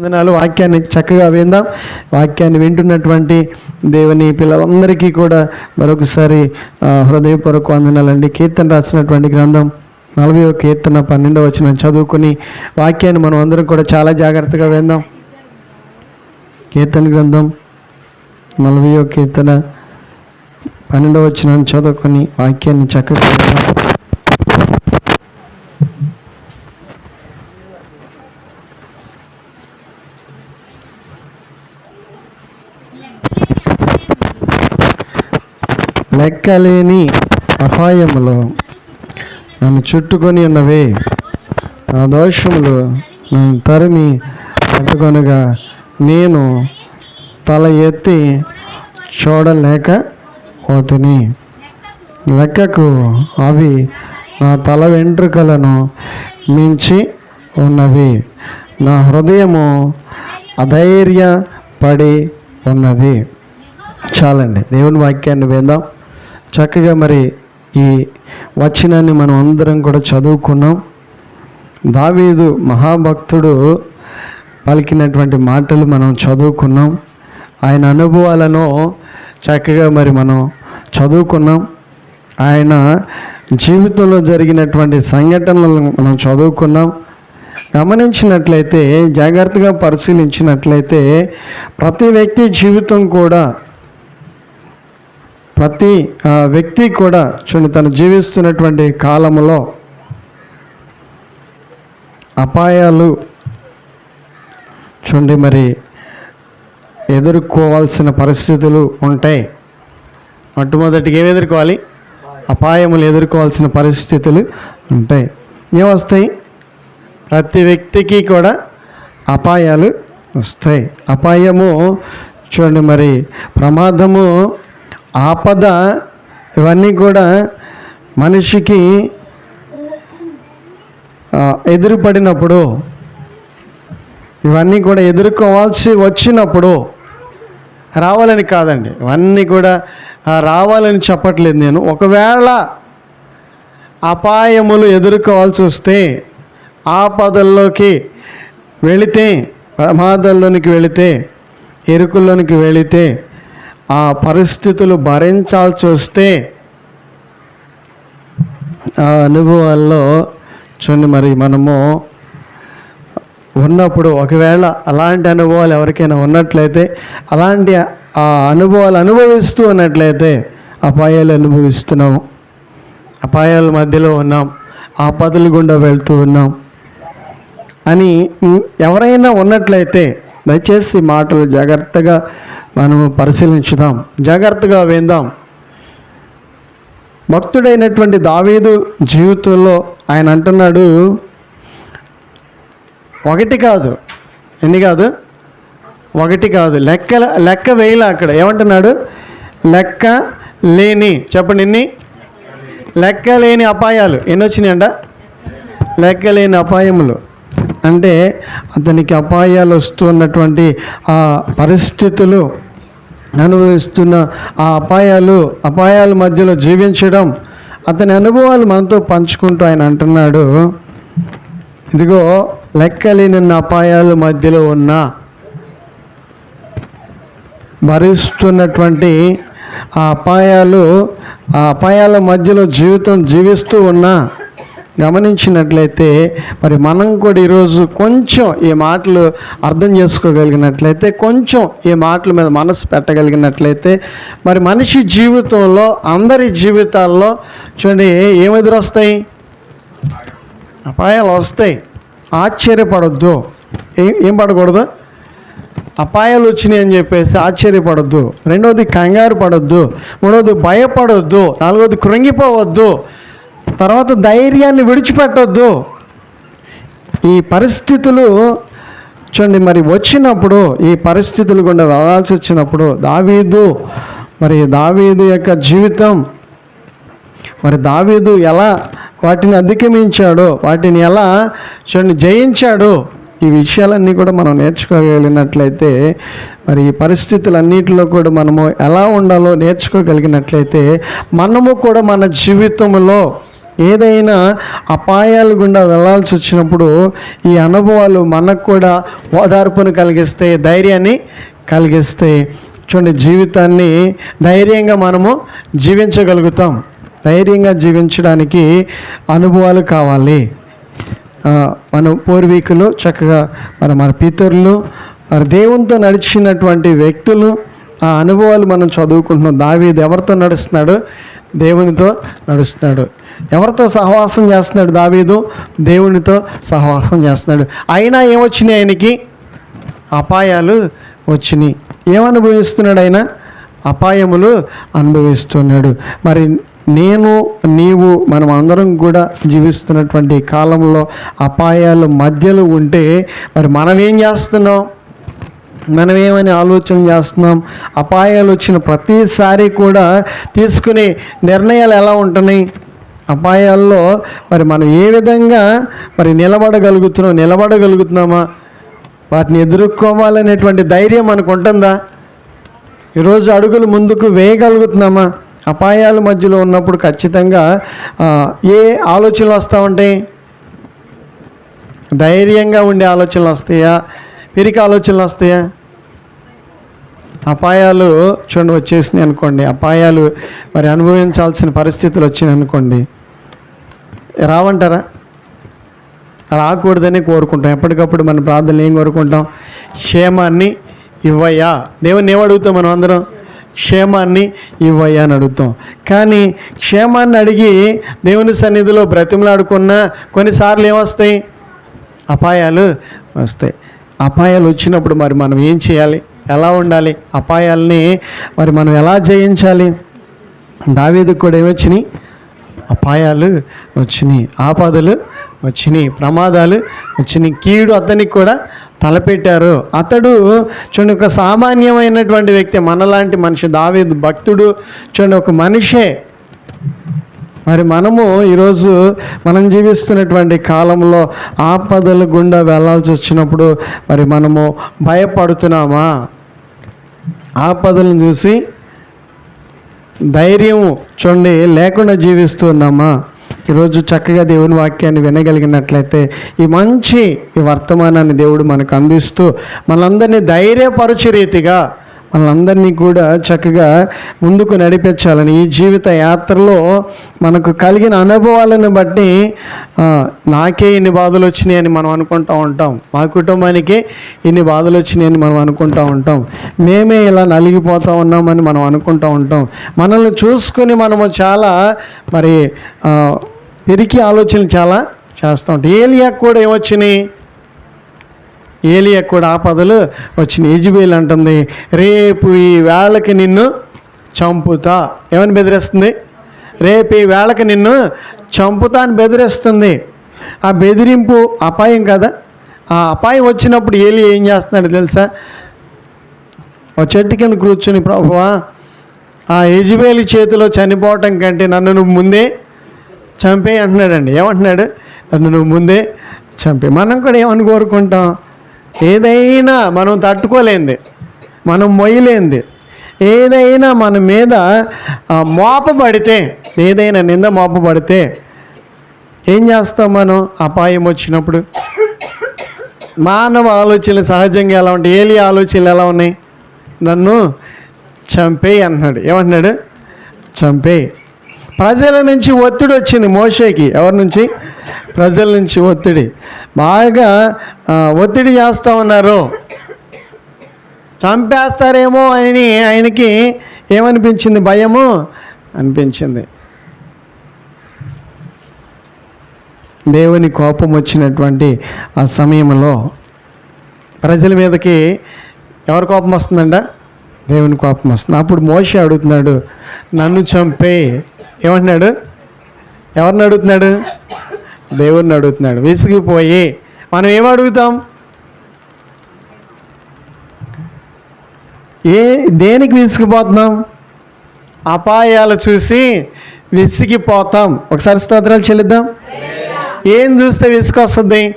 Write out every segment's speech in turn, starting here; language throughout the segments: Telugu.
వందనాలు. వాక్యాన్ని చక్కగా విందాం. వాక్యాన్ని వింటున్నటువంటి దేవుని పిల్లలందరికీ కూడా మరొకసారి హృదయపూర్వక వందనాలండి. కీర్తన రాసినటువంటి గ్రంథం నలభై కీర్తన పన్నెండవ వచ్చిన చదువుకుని వాక్యాన్ని మనం అందరం కూడా చాలా జాగ్రత్తగా విందాం. కీర్తన గ్రంథం నలభైవ కీర్తన పన్నెండవ వచ్చిన చదువుకొని వాక్యాన్ని చక్కగా లెక్కలేని అపాయములు నన్ను చుట్టుకొని ఉన్నవి. ఆ దోషములు నన్ను తరిమి పట్టుకొనగా నేను తల ఎత్తి చూడలేక పోతుని లెక్కకు అవి నా తల వెంట్రుకలను మించి ఉన్నవి. నా హృదయము అధైర్య పడి ఉన్నది. చాలండి. దేవుని వాక్యాన్ని విందాం. చక్కగా మరి ఈ వచనాన్ని మనం అందరం కూడా చదువుకున్నాం. దావీదు మహాభక్తుడు పలికినటువంటి మాటలు మనం చదువుకున్నాం. ఆయన అనుభవాలను చక్కగా మరి మనం చదువుకున్నాం. ఆయన జీవితంలో జరిగినటువంటి సంఘటనలను మనం చదువుకున్నాం. గమనించినట్లయితే జాగ్రత్తగా పరిశీలించినట్లయితే ప్రతి వ్యక్తి జీవితం కూడా ప్రతి ఆ, వ్యక్తి కూడా చూడండి తను జీవిస్తున్నటువంటి కాలంలో అపాయాలు చూడండి మరి ఎదుర్కోవాల్సిన పరిస్థితులు ఉంటాయి. మొట్టమొదటిగా ఏమి ఎదుర్కోవాలి? అపాయములు ఎదుర్కోవాల్సిన పరిస్థితులు ఉంటాయి. ఏమొస్తాయి ప్రతి వ్యక్తికి కూడా అపాయాలు వస్తాయి. అపాయము చూడండి మరి ప్రమాదము ఆపద ఇవన్నీ కూడా మనిషికి ఎదురుపడినప్పుడు ఇవన్నీ కూడా ఎదుర్కోవాల్సి వచ్చినప్పుడు రావాలని కాదండి. ఇవన్నీ కూడా రావాలని చెప్పట్లేదు నేను. ఒకవేళ అపాయములు ఎదుర్కోవాల్సి వస్తే ఆపదల్లోకి వెళితే ప్రమాదాల్లోనికి వెళితే ఎరుకుల్లోనికి వెళితే ఆ పరిస్థితులు భరించాల్సి వస్తే ఆ అనుభవాల్లో చూడండి మరి మనము ఉన్నప్పుడు ఒకవేళ అలాంటి అనుభవాలు ఎవరికైనా ఉన్నట్లయితే అలాంటి ఆ అనుభవాలు అనుభవిస్తూ ఉన్నట్లయితే అపాయాలు అనుభవిస్తున్నాము. అపాయాల మధ్యలో ఉన్నాం. ఆపదలు గుండా వెళ్తూ ఉన్నాం. అని ఎవరైనా ఉన్నట్లయితే దయచేసి మాటలు జాగ్రత్తగా మనము పరిశీలించుదాం. జాగ్రత్తగా విందాం. భక్తుడైనటువంటి దావీదు జీవితంలో ఆయన అంటున్నాడు ఒకటి కాదు. ఎన్ని కాదు? ఒకటి కాదు. లెక్క లెక్క వేయలే అక్కడ. ఏమంటున్నాడు? లెక్క లేని చెప్పండి ఎన్ని? లెక్క లేని అపాయాలు. ఎన్ని వచ్చినాయంట? లెక్క లేని అపాయములు. అంటే అతనికి అపాయాలు వస్తున్నటువంటి ఆ పరిస్థితులు అనుభవిస్తున్న ఆ అపాయాలు అపాయాల మధ్యలో జీవించడం అతని అనుభవాలు మనతో పంచుకుంటూ ఆయన అంటున్నాడు. ఇదిగో లెక్కలేని అపాయాల మధ్యలో ఉన్న భరిస్తున్నటువంటి ఆ అపాయాలు ఆ అపాయాల మధ్యలో జీవితం జీవిస్తూ ఉన్నా గమనించినట్లయితే మరి మనం కూడా ఈరోజు కొంచెం ఈ మాటలు అర్థం చేసుకోగలిగినట్లయితే కొంచెం ఈ మాటల మీద మనసు పెట్టగలిగినట్లయితే మరి మనిషి జీవితంలో అందరి జీవితాల్లో చూడండి ఏమి ఎదురొస్తాయి అపాయాలు వస్తాయి. ఆశ్చర్యపడొద్దు. ఏం ఏం పడకూడదు? అపాయాలు వచ్చినాయి అని చెప్పేసి ఆశ్చర్యపడొద్దు. రెండవది కంగారు పడొద్దు. మూడవది భయపడొద్దు. నాలుగవది కృంగిపోవద్దు. తర్వాత ధైర్యాన్ని విడిచిపెట్టొద్దు. ఈ పరిస్థితులు చూడండి మరి వచ్చినప్పుడు ఈ పరిస్థితులు గుండా వెళ్ళాల్సి వచ్చినప్పుడు దావీదు మరి దావీదు యొక్క జీవితం మరి దావీదు ఎలా వాటిని అధిగమించాడో వాటిని ఎలా చూడండి జయించాడో ఈ విషయాలన్నీ కూడా మనం నేర్చుకోగలిగినట్లయితే మరి ఈ పరిస్థితులన్నిటిలో కూడా మనము ఎలా ఉండాలో నేర్చుకోగలిగినట్లయితే మనము కూడా మన జీవితంలో ఏదైనా అపాయాల గుండా వెళ్ళాల్సి వచ్చినప్పుడు ఈ అనుభవాలు మనకు కూడా ఓదార్పును కలిగిస్తే ధైర్యాన్ని కలిగిస్తే చూడండి జీవితాన్ని ధైర్యంగా మనము జీవించగలుగుతాం. ధైర్యంగా జీవించడానికి అనుభవాలు కావాలి. మన పూర్వీకులు చక్కగా మన మన పితరులు మరి దేవునితో నడిచినటువంటి వ్యక్తులు ఆ అనుభవాలు మనం చదువుకుంటున్నాం. దావీది ఎవరితో నడుస్తున్నాడు? దేవునితో నడుస్తున్నాడు. ఎవరితో సహవాసం చేస్తున్నాడు దావీదు? దేవునితో సహవాసం చేస్తున్నాడు. అయినా ఏమొచ్చినాయి ఆయనకి? అపాయాలు వచ్చినాయి. ఏమనుభవిస్తున్నాడు ఆయన? అపాయములు అనుభవిస్తున్నాడు. మరి నేను నీవు మనం అందరం కూడా జీవిస్తున్నటువంటి కాలంలో అపాయాలు మధ్యలో ఉంటే మరి మనం ఏం చేస్తున్నాం? మనం ఏమని ఆలోచన చేస్తున్నాం? అపాయాలు వచ్చిన ప్రతిసారి కూడా తీసుకునే నిర్ణయాలు ఎలా ఉంటున్నాయి? అపాయాల్లో మరి మనం ఏ విధంగా మరి నిలబడగలుగుతున్నాం? నిలబడగలుగుతున్నామా? వాటిని ఎదుర్కోవాలనేటువంటి ధైర్యం మనకు ఉంటుందా? ఈరోజు అడుగులు ముందుకు వేయగలుగుతున్నామా? అపాయాల మధ్యలో ఉన్నప్పుడు ఖచ్చితంగా ఏ ఆలోచనలు వస్తూ ఉంటాయి? ధైర్యంగా ఉండే ఆలోచనలు వస్తాయా? పిరికి ఆలోచనలు వస్తాయా? అపాయాలు చూడండి వచ్చేసినాయి అనుకోండి. అపాయాలు మరి అనుభవించాల్సిన పరిస్థితులు వచ్చినాయి అనుకోండి. రావంటారా? రాకూడదని కోరుకుంటాం. ఎప్పటికప్పుడు మన ప్రార్థనలు ఏం కోరుకుంటాం? క్షేమాన్ని ఇవ్వయ్యా. దేవుని ఏమడుగుతాం అడుగుతాం మనం అందరం? క్షేమాన్ని ఇవ్వయ్యా అని అడుగుతాం. కానీ క్షేమాన్ని అడిగి దేవుని సన్నిధిలో బ్రతిమలాడుకున్న కొన్నిసార్లు ఏమొస్తాయి? అపాయాలు వస్తాయి. అపాయాలు వచ్చినప్పుడు మరి మనం ఏం చేయాలి? ఎలా ఉండాలి? అపాయాల్ని మరి మనం ఎలా జయించాలి? దావేదికి కూడా ఏమొచ్చినాయి? అపాయాలు వచ్చినాయి ఆపదలు వచ్చినాయి ప్రమాదాలు వచ్చినాయి. కీడు అతనికి కూడా తలపెట్టారు. అతడు చూడండి ఒక సామాన్యమైనటువంటి వ్యక్తి మనలాంటి మనిషి దావేది భక్తుడు. చూడండి ఒక మనిషే. మరి మనము ఈరోజు మనం జీవిస్తున్నటువంటి కాలంలో ఆపదల గుండా వెళ్ళాల్సి వచ్చినప్పుడు మరి మనము భయపడుతున్నామా? ఆపదలను చూసి ధైర్యం చూడండి లేకుండా జీవిస్తున్నామా? ఈరోజు చక్కగా దేవుని వాక్యాన్ని వినగలిగినట్లయితే ఈ మంచి ఈ వర్తమానాన్ని దేవుడు మనకు అందిస్తూ మనందరినీ ధైర్యపరచు రీతిగా మనందరినీ కూడా చక్కగా ముందుకు నడిపించాలని ఈ జీవిత యాత్రలో మనకు కలిగిన అనుభవాలను బట్టి నాకే ఇన్ని బాధలు వచ్చినాయని మనం అనుకుంటూ ఉంటాం. మా కుటుంబానికి ఇన్ని బాధలు వచ్చినాయి అని మనం అనుకుంటూ ఉంటాం. మేమే ఇలా నలిగిపోతూ ఉన్నామని మనం అనుకుంటూ ఉంటాం. మనల్ని చూసుకొని మనము చాలా మరి పెరిగి ఆలోచనలు చాలా చేస్తూ ఉంటాం. ఏలియా కూడా ఏమొచ్చినాయి? ఏలియా కూడా ఆపదలు వచ్చిన యజబేల్ అంటుంది రేపు ఈ వేళకి నిన్ను చంపుతా. ఏమని బెదిరిస్తుంది? రేపు ఈ వేళకి నిన్ను చంపుతా అని బెదిరిస్తుంది. ఆ బెదిరింపు అపాయం కదా. ఆ అపాయం వచ్చినప్పుడు ఏలి ఏం చేస్తున్నాడు తెలుసా? ఓ చెట్టు కింద కూర్చొని ప్రభువా ఆ యజబేలి చేతిలో చనిపోవటం కంటే నన్ను నువ్వు ముందే చంపే అంటున్నాడండి. ఏమంటున్నాడు? నన్ను నువ్వు ముందే చంపే మనం కూడా ఏమని కోరుకుంటాం? ఏదైనా మనం తట్టుకోలేంది మనం మొయ్యలేంది. ఏదైనా మన మీద మోపబడితే ఏదైనా నింద మోపబడితే ఏం చేస్తాం మనం? అపాయం వచ్చినప్పుడు. మానవ ఆలోచనలు సహజంగా ఎలా ఉంటాయి? ఏలి ఆలోచనలు ఎలా ఉన్నాయి? నన్ను చంపేయి అంటున్నాడు. ఏమంటున్నాడు? చంపేయి. ప్రజల నుంచి ఒత్తిడి వచ్చింది మోషేకి. ఎవరి నుంచి? ప్రజల నుంచి ఒత్తిడి. బాగా ఒత్తిడి చేస్తూ ఉన్నారు. చంపేస్తారేమో అని ఆయనకి ఏమనిపించింది? భయము? అనిపించింది. దేవుని కోపం వచ్చినటువంటి ఆ సమయంలో ప్రజల మీదకి ఎవరి కోపం వస్తుందంట? దేవుని కోపం వస్తుంది. అప్పుడు మోషే అడుగుతున్నాడు నన్ను చంపే. ఏమంటున్నాడు? ఎవరిని అడుగుతున్నాడు? దేవుడిని అడుగుతున్నాడు. విసిగిపోయి మనం ఏం అడుగుతాం? ఏ దేనికి విసిగిపోతున్నాం? అపాయాలు చూసి విసిగిపోతాం. ఒకసారి స్తోత్రాలు చెల్లిద్దాం. ఏం చూస్తే విసుకొస్తుంది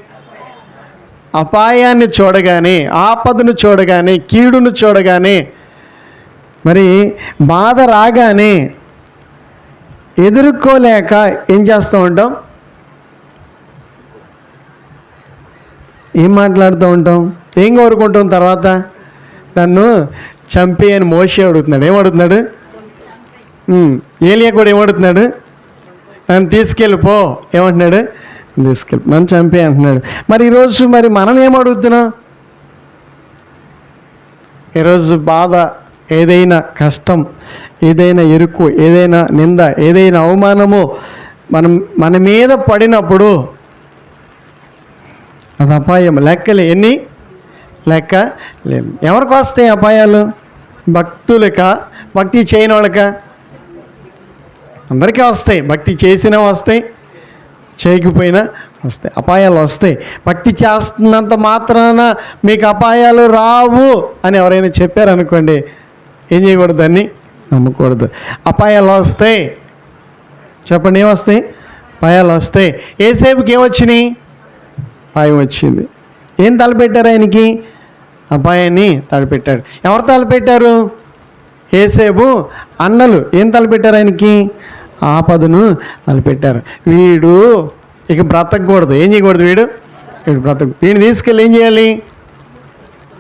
అపాయాన్ని చూడగానే ఆపదను చూడగానే కీడును చూడగానే మరి బాధ రాగానే ఎదుర్కోలేక ఏం చేస్తూ ఉంటాం? ఏం మాట్లాడుతూ ఉంటాం? ఏం కోరుకుంటాం తర్వాత? నన్ను చంపి అని మోషి అడుగుతున్నాడు. ఏమడుగుతున్నాడు ఏలియా కూడా ఏమడుగుతున్నాడు నన్ను తీసుకెళ్ళిపో ఏమంటున్నాడు? తీసుకెళ్ళి. నన్ను చంపే అంటున్నాడు. మరి ఈరోజు మరి మనం ఏమడుగుతున్నాం ఈరోజు బాధ ఏదైనా కష్టం ఏదైనా ఇరుకు ఏదైనా నింద ఏదైనా అవమానము మనం మన మీద పడినప్పుడు అది అపాయం. లెక్కలు. ఎన్ని? లెక్క లేవు. ఎవరికి వస్తాయి అపాయాలు? భక్తులక? భక్తి చేయని వాళ్ళక? అందరికీ వస్తాయి. భక్తి చేసినా వస్తాయి. చేయకపోయినా వస్తాయి. అపాయాలు వస్తాయి. భక్తి చేస్తున్నంత మాత్రాన మీకు అపాయాలు రావు అని ఎవరైనా చెప్పారనుకోండి ఏం చేయకూడదు దాన్ని? నమ్మకూడదు. అపాయాలు వస్తాయి. చెప్పండి ఏమొస్తాయి అపాయాలు వస్తాయి. ఏసేపుకి ఏమొచ్చినాయి అపాయం వచ్చింది. ఏం తలపెట్టారు ఆయనకి? అపాయాన్ని తలపెట్టాడు ఎవరు తలపెట్టారు? ఏసేపు అన్నలు. ఏం తలపెట్టారు ఆయనకి? ఆపదను తలపెట్టారు. వీడు ఇక బ్రతకూడదు. ఏం చేయకూడదు వీడు? వీడు బ్రతకు వీడిని తీసుకెళ్ళి ఏం చేయాలి?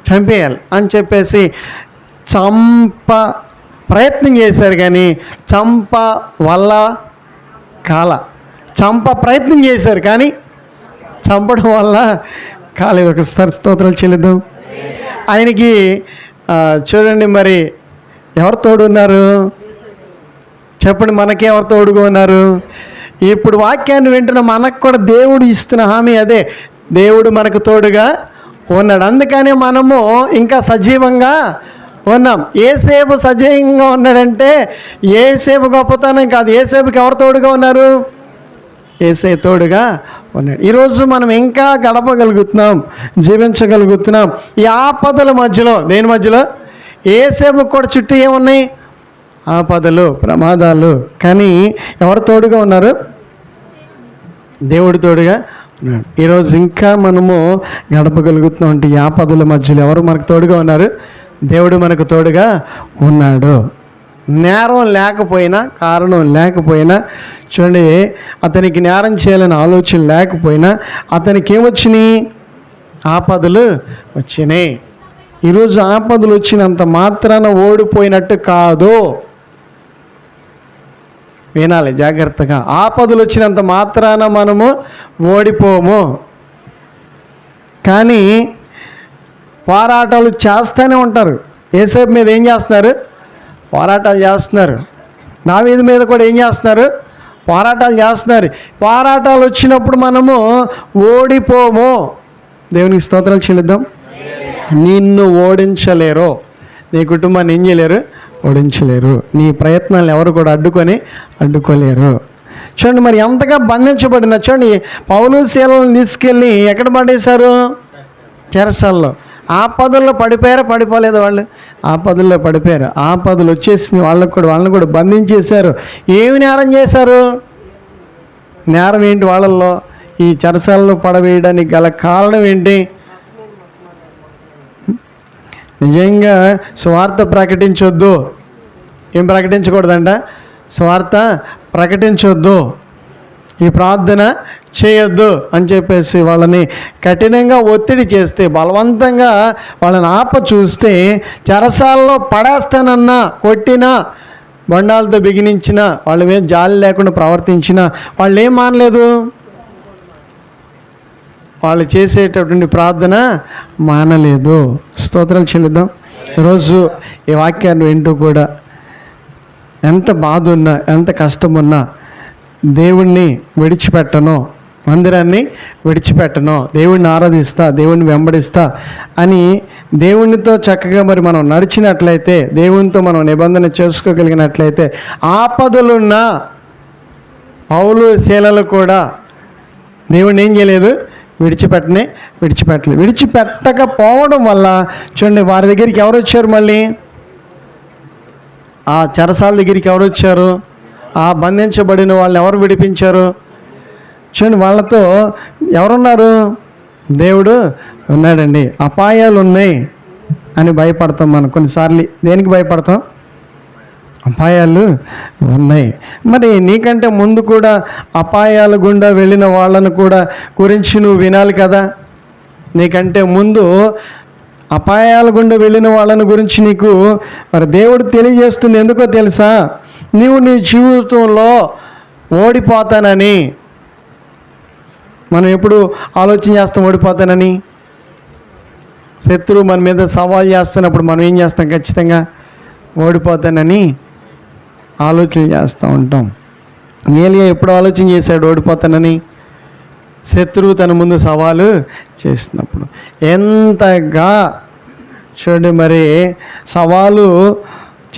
చంపేయాలి అని చెప్పేసి చంప ప్రయత్నం చేశారు కానీ చంప వల్ల కాల. చంప ప్రయత్నం చేశారు కానీ చంపడం వల్ల కాలేదు. ఒక స్తోత్రాలు చెల్లిద్దాం. ఆయనకి చూడండి మరి ఎవరు తోడున్నారు? చెప్పండి మనకి ఎవరు తోడుగా ఉన్నారు ఇప్పుడు వాక్యాన్ని వింటున్న మనకు కూడా దేవుడు ఇస్తున్న హామీ అదే. దేవుడు మనకు తోడుగా ఉన్నాడు. అందుకనే మనము ఇంకా సజీవంగా ఉన్నాం. ఏసేపు సజీవంగా ఉన్నాడంటే ఏసేపు గొప్పతనం కాదు. ఏసేపుకి ఎవరు తోడుగా ఉన్నారు? ఏసే తోడుగా ఉన్నాడు. ఈరోజు మనం ఇంకా గడపగలుగుతున్నాం జీవించగలుగుతున్నాం. ఈ ఆపదల మధ్యలో దేని మధ్యలో? ఏసేపు కూడా చుట్టూ ఏమున్నాయి? ఆపదలు ప్రమాదాలు. కానీ ఎవరు తోడుగా ఉన్నారు? దేవుడు తోడుగా ఉన్నాడు. ఈరోజు ఇంకా మనము గడపగలుగుతున్నాం అంటే ఈ ఆపదల మధ్యలో ఎవరు మనకు తోడుగా ఉన్నారు? దేవుడు మనకు తోడుగా ఉన్నాడు. నేరం లేకపోయినా కారణం లేకపోయినా చూడండి అతనికి నేరం చేయాలని ఆలోచన లేకపోయినా అతనికి ఏమొచ్చినాయి ఆపదలు వచ్చినాయి. ఈరోజు ఆపదలు వచ్చినంత మాత్రాన ఓడిపోయినట్టు కాదు. వినాలి జాగ్రత్తగా. ఆపదలు వచ్చినంత మాత్రాన మనము ఓడిపోము. కానీ పోరాటాలు చేస్తూనే ఉంటారు. ఏసేపు మీద ఏం చేస్తున్నారు? పోరాటాలు చేస్తున్నారు. నా మీద మీద కూడా ఏం చేస్తున్నారు? పోరాటాలు చేస్తున్నారు. పోరాటాలు వచ్చినప్పుడు మనము ఓడిపోము. దేవునికి స్తోత్రాలు చెల్లిద్దాం. నిన్ను ఓడించలేరు. నీ కుటుంబాన్ని ఏం చేయలేరు? ఓడించలేరు. నీ ప్రయత్నాలు ఎవరు కూడా అడ్డుకొని అడ్డుకోలేరు. చూడండి మరి ఎంతగా బంధించబడిన చూడండి పౌలు శీలను తీసుకెళ్ళి ఎక్కడ పడేశారు? చెరసల్లో ఆపదల్లో పడిపోయారా? పడిపోలేదు వాళ్ళు? ఆపదల్లో పడిపోయారు. ఆపదలు వచ్చేసింది వాళ్ళకు కూడా వాళ్ళని కూడా బంధించేశారు. ఏమి నేరం చేశారు? నేరం ఏంటి వాళ్ళల్లో? ఈ చెరసాలలో పడవేయడానికి గల కారణం ఏంటి? నిజంగా స్వార్థ ప్రకటించొద్దు. ఏం ప్రకటించకూడదంట? స్వార్థ ప్రకటించొద్దు. ఈ ప్రార్థన చేయొద్దు అని చెప్పేసి వాళ్ళని కఠినంగా ఒత్తిడి చేస్తే బలవంతంగా వాళ్ళని ఆప చూస్తే చెరసాలలో పడేస్తానన్నా కొట్టినా బండాలతో బిగినించిన వాళ్ళ మీద జాలి లేకుండా ప్రవర్తించిన వాళ్ళు ఏం మానలేదు? వాళ్ళు చేసేటటువంటి ప్రార్థన మానలేదు. స్తోత్రాలు చెల్లిద్దాం. ఈరోజు ఈ వాక్యాన్ని వింటూ కూడా ఎంత బాధ ఉన్నా ఎంత కష్టం ఉన్నా దేవుణ్ణి విడిచిపెట్టను. మందిరాన్ని విడిచిపెట్టను. దేవుణ్ణి ఆరాధిస్తా దేవుణ్ణి వెంబడిస్తా అని దేవునితో చక్కగా మరి మనం నడిచినట్లయితే దేవునితో మనం నిబంధన చేసుకోగలిగినట్లయితే ఆపదలున్న పౌలు శీలలు కూడా దేవుణ్ణి ఏం చేయలేదు? విడిచిపెట్టనే విడిచిపెట్టలేదు. విడిచిపెట్టకపోవడం వల్ల చూడండి వారి దగ్గరికి ఎవరు వచ్చారు మళ్ళీ? ఆ చెరసాల దగ్గరికి ఎవరు వచ్చారు ఆ బంధించబడిన వాళ్ళు ఎవరు విడిపించారు? చూడండి వాళ్ళతో ఎవరున్నారు? దేవుడు ఉన్నాడండి. అపాయాలు ఉన్నాయి అని భయపడతాం మనం కొన్నిసార్లు. దేనికి భయపడతాం? అపాయాలు ఉన్నాయి. మరి నీకంటే ముందు కూడా అపాయాల గుండా వెళ్ళిన వాళ్ళను కూడా గురించి నువ్వు వినాలి కదా? నీకంటే ముందు అపాయాల గుండా వెళ్ళిన వాళ్ళని గురించి నీకు మరి దేవుడు తెలియజేస్తుంది ఎందుకో తెలుసా? నీవు నీ జీవితంలో ఓడిపోతానని. మనం ఎప్పుడు ఆలోచన చేస్తాం ఓడిపోతానని? శత్రువు మన మీద సవాల్ చేస్తున్నప్పుడు మనం ఏం చేస్తాం? ఖచ్చితంగా ఓడిపోతానని ఆలోచన చేస్తూ ఉంటాం. ఏలియా ఎప్పుడు ఆలోచన చేశాడు ఓడిపోతానని? శత్రువు తన ముందు సవాలు చేసినప్పుడు ఎంతగా చూడండి మరి సవాలు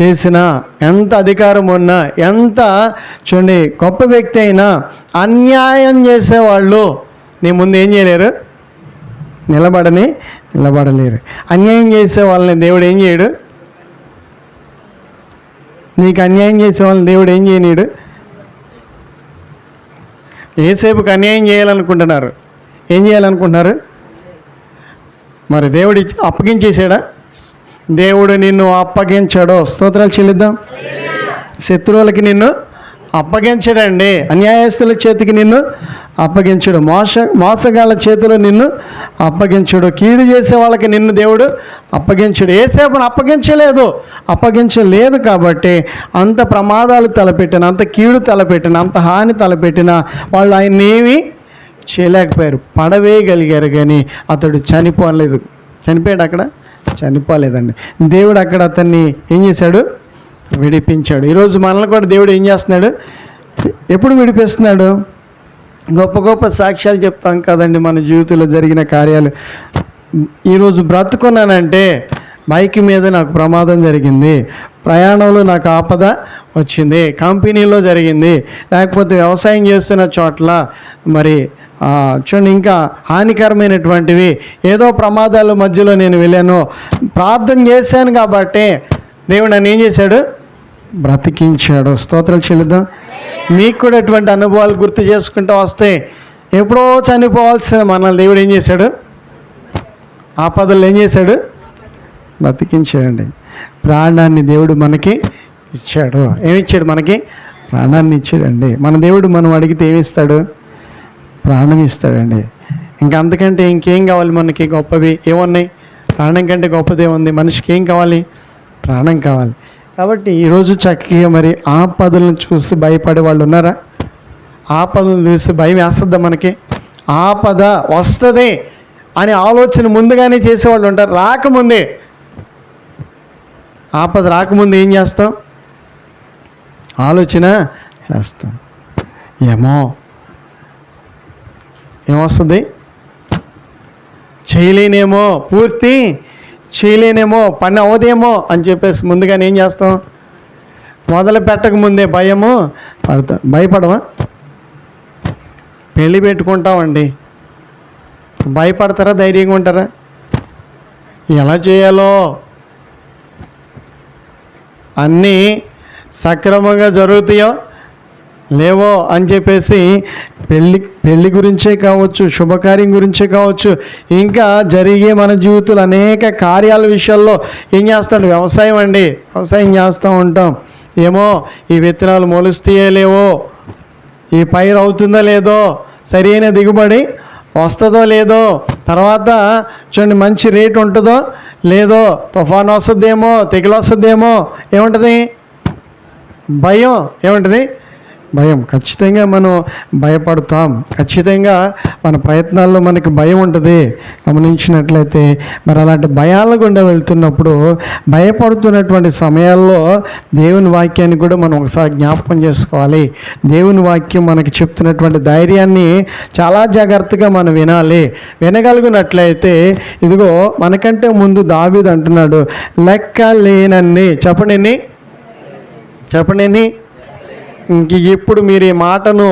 చేసిన ఎంత అధికారం ఉన్నా ఎంత చూడండి గొప్ప వ్యక్తి అయినా అన్యాయం చేసేవాళ్ళు నీ ముందు ఏం చేయలేరు? నిలబడని నిలబడలేరు. అన్యాయం చేసే వాళ్ళని దేవుడు ఏం చేయడు? నీకు అన్యాయం చేసే వాళ్ళని దేవుడు ఏం చేయనీడు? ఏసేపుకి అన్యాయం చేయాలనుకుంటున్నారు. ఏం చేయాలనుకుంటున్నారు? మరి దేవుడు అప్పగించేసాడా దేవుడు నిన్ను అప్పగించాడో స్తోత్రాలు చెల్లిద్దాం. శత్రువులకి నిన్ను అప్పగించడండి. అన్యాయస్తుల చేతికి నిన్ను అప్పగించడు. మోస మోసగాళ్ళ చేతిలో నిన్ను అప్పగించడు. కీడు చేసే వాళ్ళకి నిన్ను దేవుడు అప్పగించడు. ఏసేపును అప్పగించలేదు. అప్పగించలేదు కాబట్టి అంత ప్రమాదాలు తలపెట్టిన అంత కీడు తలపెట్టిన అంత హాని తలపెట్టిన వాళ్ళు ఆయన చేయలేకపోయారు. పడవేయగలిగారు కానీ అతడు చనిపోలేదు. చనిపోయాడు అక్కడ? చనిపోలేదండి. దేవుడు అక్కడ అతన్ని ఏం చేశాడు? విడిపించాడు. ఈరోజు మనల్ని కూడా దేవుడు ఏం చేస్తున్నాడు? ఎప్పుడు విడిపిస్తున్నాడు? గొప్ప గొప్ప సాక్ష్యాలు చెప్తాం కదండి మన జీవితంలో జరిగిన కార్యాలు. ఈరోజు బ్రతుకున్నానంటే బైక్ మీద నాకు ప్రమాదం జరిగింది. ప్రయాణంలో నాకు ఆపద వచ్చింది. కంపెనీలో జరిగింది. లేకపోతే వ్యవసాయం చేస్తున్న చోట్ల మరి చూడండి ఇంకా హానికరమైనటువంటివి ఏదో ప్రమాదాల మధ్యలో నేను వెళ్ళాను. ప్రార్థన చేశాను కాబట్టి దేవుడు నన్ను ఏం చేశాడు? బ్రతికించాడు. స్తోత్రాలు చెల్లిద్దాం. మీకు కూడా ఎటువంటి అనుభవాలు గుర్తు చేసుకుంటూ వస్తే ఎప్పుడో చనిపోవాల్సిన మనల్ని దేవుడు ఏం చేశాడు? ఆపదలు ఏం చేశాడు? బ్రతికించాడండి. ప్రాణాన్ని దేవుడు మనకి ఇచ్చాడు. ఏమిచ్చాడు మనకి? ప్రాణాన్ని ఇచ్చాడండి. మన దేవుడు మనం అడిగితే ఏమిస్తాడు? ప్రాణం ఇస్తాడండి. ఇంకా అంతకంటే ఇంకేం కావాలి మనకి? గొప్పవి ఏమున్నాయి? ప్రాణం కంటే గొప్పదే ఉంది మనిషికి ఏం కావాలి? ప్రాణం కావాలి. కాబట్టి ఈరోజు చక్కగా మరి ఆపదలను చూసి భయపడే వాళ్ళు ఉన్నారా? ఆపదలను చూసి భయం వేస్తుందా మనకి? ఆపద వస్తుంది అనే ఆలోచన ముందుగానే చేసేవాళ్ళు ఉంటారు. రాకముందే. ఆపద రాకముందు ఏం చేస్తాం? ఆలోచన చేస్తాం. ఏమో. ఏమొస్తుంది? చేయలేనేమో. పూర్తి చేయలేనేమో పని అవదేమో అని చెప్పేసి ముందుగానే ఏం చేస్తాం? మొదలు పెట్టక ముందే భయము పడతాం భయపడమా పెళ్ళి పెట్టుకుంటామండి. భయపడతారా? ధైర్యంగా ఉంటారా? ఎలా చేయాలో? అన్నీ సక్రమంగా జరుగుతాయో లేవో అని చెప్పేసి పెళ్ళి పెళ్ళి గురించే కావచ్చు శుభకార్యం గురించే కావచ్చు ఇంకా జరిగే మన జీవితంలో అనేక కార్యాల విషయాల్లో ఏం చేస్తాడు? వ్యవసాయం అండి. వ్యవసాయం చేస్తూ ఉంటాం. ఏమో ఈ విత్తనాలు మొలుస్తాయో లేవో ఈ పైరు అవుతుందో లేదో సరైన దిగుబడి వస్తుందో లేదో తర్వాత చూడండి మంచి రేట్ ఉంటుందో లేదో తుఫాన్ వస్తుందేమో తెగులు వస్తుందేమో ఏముంటుంది? భయం ఏముంటుంది? భయం. ఖచ్చితంగా మనం భయపడతాం. ఖచ్చితంగా మన ప్రయత్నాల్లో మనకి భయం ఉంటుంది. గమనించినట్లయితే మరి అలాంటి భయాల గుండా వెళ్తున్నప్పుడు భయపడుతున్నటువంటి సమయాల్లో దేవుని వాక్యాన్ని కూడా మనం ఒకసారి జ్ఞాపకం చేసుకోవాలి. దేవుని వాక్యం మనకి చెప్తున్నటువంటి ధైర్యాన్ని చాలా జాగ్రత్తగా మనం వినాలి. వినగలిగినట్లయితే ఇదిగో మనకంటే ముందు దావీదు అంటున్నాడు లెక్క లేనన్ని చెప్పండి చెప్పండి ఇంక ఇప్పుడు మీరు ఈ మాటను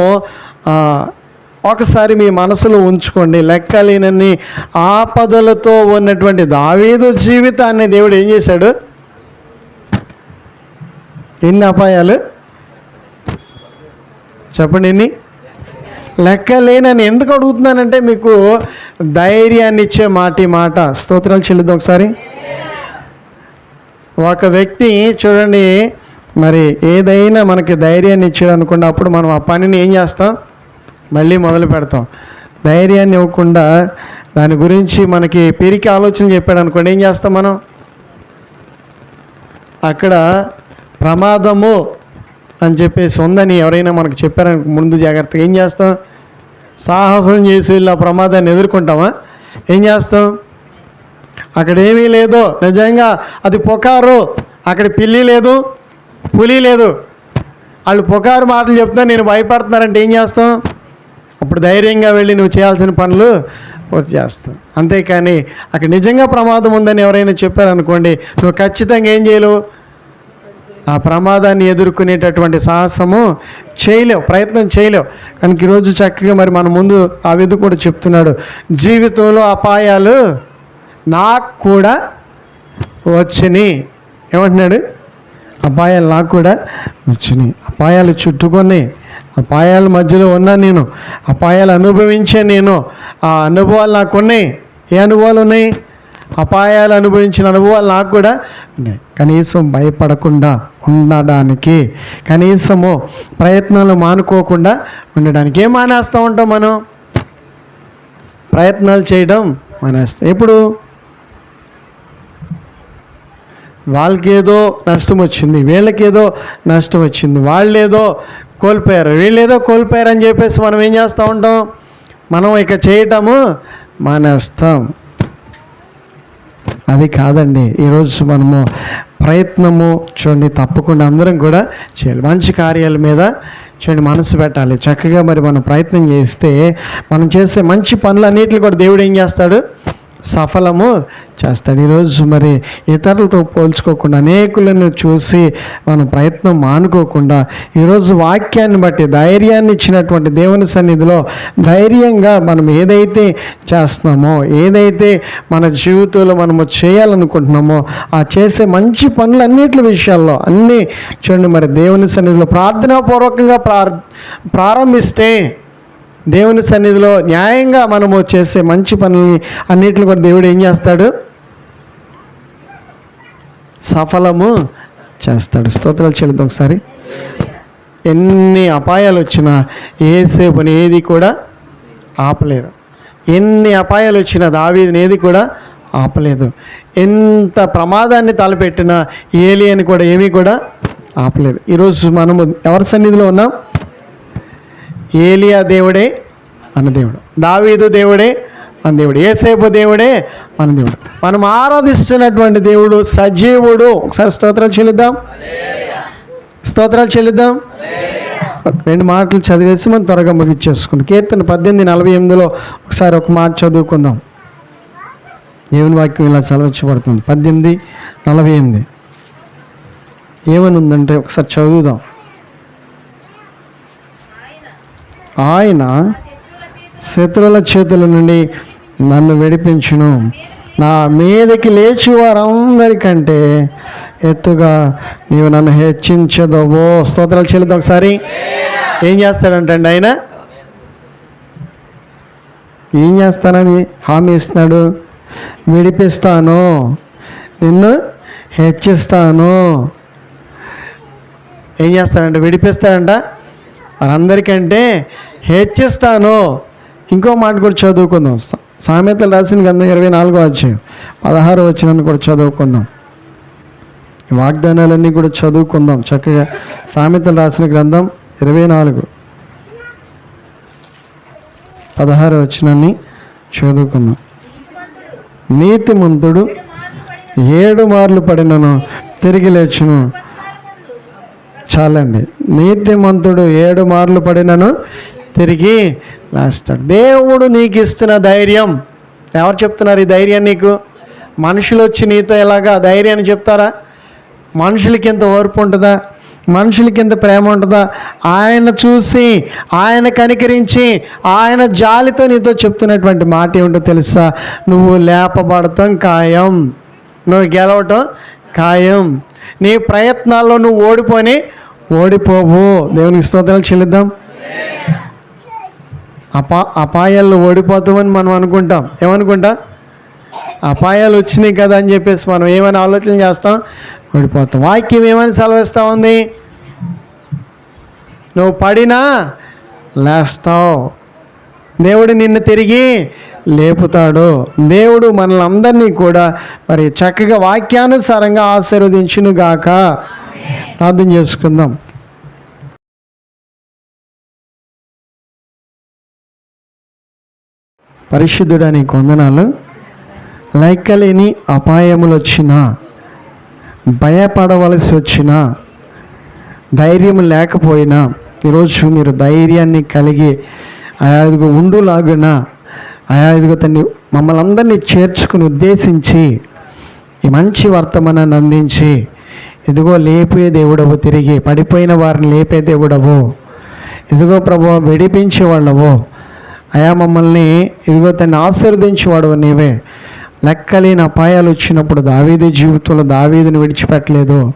ఒకసారి మీ మనసులో ఉంచుకోండి. లెక్కలేనన్ని ఆపదలతో ఉన్నటువంటి దావీదు జీవితాన్ని దేవుడు ఏం చేశాడు? ఎన్ని అపాయాలు? చెప్పండి ఎన్ని? లెక్కలేనని ఎందుకు అడుగుతున్నానంటే మీకు ధైర్యాన్ని ఇచ్చే మాటి మాట. స్తోత్రాలు చెల్లిద్దాం ఒకసారి. ఒక వ్యక్తి చూడండి మరి ఏదైనా మనకి ధైర్యాన్ని ఇచ్చాడు అనుకోండి అప్పుడు మనం ఆ పనిని ఏం చేస్తాం? మళ్ళీ మొదలు పెడతాం. ధైర్యాన్ని ఇవ్వకుండా దాని గురించి మనకి పిరికి ఆలోచన చెప్పాడు అనుకోండి ఏం చేస్తాం మనం? అక్కడ ప్రమాదము అని చెప్పేసి ఉందని ఎవరైనా మనకు చెప్పారని ముందు జాగ్రత్తగా ఏం చేస్తాం? సాహసం చేసి వెళ్ళి ఆ ప్రమాదాన్ని ఎదుర్కొంటామా? ఏం చేస్తాం? అక్కడ ఏమీ లేదో. నిజంగా అది పొకారు. అక్కడ పిల్లి లేదు. పులి లేదు. వాళ్ళు పొగారు మాటలు చెప్తా నేను భయపడుతున్నారంటే ఏం చేస్తాం? అప్పుడు ధైర్యంగా వెళ్ళి నువ్వు చేయాల్సిన పనులు పూర్తి చేస్తాం. అంతేకాని అక్కడ నిజంగా ప్రమాదం ఉందని ఎవరైనా చెప్పారనుకోండి నువ్వు ఖచ్చితంగా ఏం చేయలేవు? ఆ ప్రమాదాన్ని ఎదుర్కొనేటటువంటి సాహసము చేయలేవు ప్రయత్నం చేయలేవు. కనుక ఈరోజు చక్కగా మరి మన ముందు ఆ విధు కూడా చెప్తున్నాడు జీవితంలో అపాయాలు నాకు కూడా వచ్చినాయి. ఏమంటున్నాడు? అపాయాలు నాకు కూడా వచ్చినాయి. అపాయాలు చుట్టుకొని అపాయాల మధ్యలో ఉన్నా నేను అపాయాలు అనుభవించే నేను ఆ అనుభవాలు నాకు ఉన్నాయి. ఏ అనుభవాలు ఉన్నాయి? అపాయాలు అనుభవించిన అనుభవాలు నాకు కూడా ఉన్నాయి. కనీసం భయపడకుండా ఉండడానికి కనీసము ప్రయత్నాలు మానుకోకుండా ఉండడానికి ఏం మానేస్తూ ఉంటాం మనం? ప్రయత్నాలు చేయడం మానేస్తాం. ఎప్పుడు? వాళ్ళకేదో నష్టం వచ్చింది వీళ్ళకేదో నష్టం వచ్చింది వాళ్ళేదో కోల్పోయారు. వీళ్ళేదో కోల్పోయారు అని చెప్పేసి మనం ఏం చేస్తూ ఉంటాం? మనం ఇక చేయటము మానేస్తాం అది కాదండి. ఈరోజు మనము ప్రయత్నము చూడండి తప్పకుండా అందరం కూడా చేయాలి. మంచి కార్యాల మీద చూడండి మనసు పెట్టాలి. చక్కగా మరి మనం ప్రయత్నం చేస్తే మనం చేసే మంచి పనులన్నిటిని కూడా దేవుడు ఏం చేస్తాడు? సఫలము చేస్తాడు. ఈరోజు మరి ఇతరులతో పోల్చుకోకుండా అనేకులను చూసి మనం ప్రయత్నం మానుకోకుండా ఈరోజు వాక్యాన్ని బట్టి ధైర్యాన్ని ఇచ్చినటువంటి దేవుని సన్నిధిలో ధైర్యంగా మనం ఏదైతే చేస్తున్నామో ఏదైతే మన జీవితంలో మనము చేయాలనుకుంటున్నామో ఆ చేసే మంచి పనులన్నిటి విషయాల్లో అన్నీ చూడండి మరి దేవుని సన్నిధిలో ప్రార్థనాపూర్వకంగా ప్రార్ ప్రారంభిస్తే దేవుని సన్నిధిలో న్యాయంగా మనము చేసే మంచి పనుల్ని అన్నిటిని కూడా దేవుడు ఏం చేస్తాడు? సఫలము చేస్తాడు. స్తోత్రాలు చెల్లిద్దాం ఒకసారి. ఎన్ని అపాయాలు వచ్చినా ఏసేపుని ఏది కూడా ఆపలేదు. ఎన్ని అపాయాలు వచ్చినా దావీదిని ఏది కూడా ఆపలేదు. ఎంత ప్రమాదాన్ని తలపెట్టినా ఏలి అని కూడా ఏమీ కూడా ఆపలేదు. ఈరోజు మనము ఎవరి సన్నిధిలో ఉన్నాం? ఏలియా దేవుడే మన దేవుడు. దావీదు దేవుడే మన దేవుడు. ఏసేపు దేవుడే మన దేవుడు. మనం ఆరాధిస్తున్నటువంటి దేవుడు సజీవుడు. ఒకసారి స్తోత్రాలు చెల్లిద్దాం. స్తోత్రాలు చెల్లిద్దాం. రెండు మాటలు చదివేసి మనం త్వరగా ముగించేసుకుందాం. కీర్తన పద్దెనిమిది నలభై ఎనిమిదిలో ఒకసారి ఒక మాట చదువుకుందాం. దేవుని వాక్యం ఇలా చదవచ్చబడుతుంది పద్దెనిమిది నలభై ఎనిమిది. ఏమని ఉందంటే ఒకసారి చదువుదాం. ఆయన శత్రువుల చేతుల నుండి నన్ను విడిపించును. నా మీదకి లేచి వారందరికంటే ఎత్తుగా నీవు నన్ను హెచ్చించదవో స్తోత్రాలు చెల్లిద్దు ఒకసారి. ఏం చేస్తాడంటండి ఆయన? ఏం చేస్తానని హామీ ఇస్తున్నాడు? విడిపిస్తాను. నిన్ను హెచ్చిస్తాను. ఏం చేస్తాడంట? విడిపిస్తాడంట? అందరికంటే హెచ్చిస్తాను. ఇంకో మాట కూడా చదువుకుందాం. సామెతలు రాసిన గ్రంథం ఇరవై నాలుగో వచ్చాయి పదహారు వచ్చిన కూడా చదువుకుందాం. వాగ్దానాలన్నీ కూడా చదువుకుందాం. చక్కగా సామెతలు రాసిన గ్రంథం ఇరవై నాలుగు పదహారు వచ్చినన్ని చదువుకుందాం. నీతిమంతుడు ఏడు మార్లు పడినను తిరిగి లేచును. చాలండి. నీతిమంతుడు ఏడు మార్లు పడినను తిరిగి లేస్తాడు. దేవుడు నీకు ఇస్తున్న ధైర్యం. ఎవరు చెప్తున్నారు ఈ ధైర్యం నీకు? మనుషులు వచ్చి నీతో ఎలాగా? ధైర్యాన్ని చెప్తారా? మనుషులకి ఎంత ఓర్పు ఉంటుందా? మనుషులకి ఎంత ప్రేమ ఉంటుందా? ఆయన చూసి ఆయన కనికరించి ఆయన జాలితో నీతో చెప్తున్నటువంటి మాట ఏమిటో తెలుసా? నువ్వు లేపబడతాం ఖాయం. నువ్వు గెలవటం ఖాయం. నీ ప్రయత్నాల్లో నువ్వు ఓడిపోని ఓడిపోవు. దేవునికి స్తోత్రాలు చెల్లిద్దాం. అపా అపాయాల్లో ఓడిపోతామని మనం అనుకుంటాం. ఏమనుకుంటాం? అపాయాలు వచ్చినాయి కదా అని చెప్పేసి మనం ఏమైనా ఆలోచన చేస్తాం? ఓడిపోతాం. వాక్యం ఏమని సెలవిస్తూ ఉంది? నువ్వు పడినా లేస్తావు. దేవుడు నిన్ను తిరిగి లేపుతాడు. దేవుడు మనల్ అందరినీ కూడా మరి చక్కగా వాక్యానుసారంగా ఆశీర్వదించునుగాక. ప్రార్థన చేసుకుందాం. పరిశుద్ధుడని కొందనాలు లెక్కలేని అపాయములు వచ్చినా భయపడవలసి వచ్చినా ధైర్యం లేకపోయినా ఈరోజు మీరు ధైర్యాన్ని కలిగి ఆయా ఉండులాగున ఆయా ఇదిగో తన్ని మమ్మల్ని అందరినీ చేర్చుకుని ఉద్దేశించి ఈ మంచి వర్తమానాన్ని అందించి ఇదిగో లేపే దేవుడవు తిరిగి పడిపోయిన వారిని లేపే దేవుడవు. ఇదిగో ప్రభు విడిపించే వాళ్ళవు. అయా మమ్మల్ని ఇదిగో తన్ని ఆశీర్వదించేవాడు నీవే. లెక్కలేని అపాయాలు వచ్చినప్పుడు దావీది జీవితంలో దావీదిని విడిచిపెట్టలేదు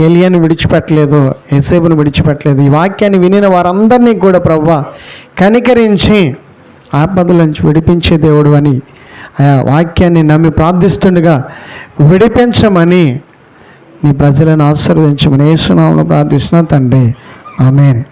ఏలియాని విడిచిపెట్టలేదు ఏసేపును విడిచిపెట్టలేదు. ఈ వాక్యాన్ని వినిన వారందరినీ కూడా ప్రవ్వ కనికరించి ఆపదల నుంచి విడిపించే దేవుడు అని ఆయా వాక్యాన్ని నమ్మి ప్రార్థిస్తుండగా విడిపించమని నీ ప్రజలను ఆశీర్వదించమని ఏసునామను ప్రార్థిస్తున్నా తండ్రి. ఆమెన్.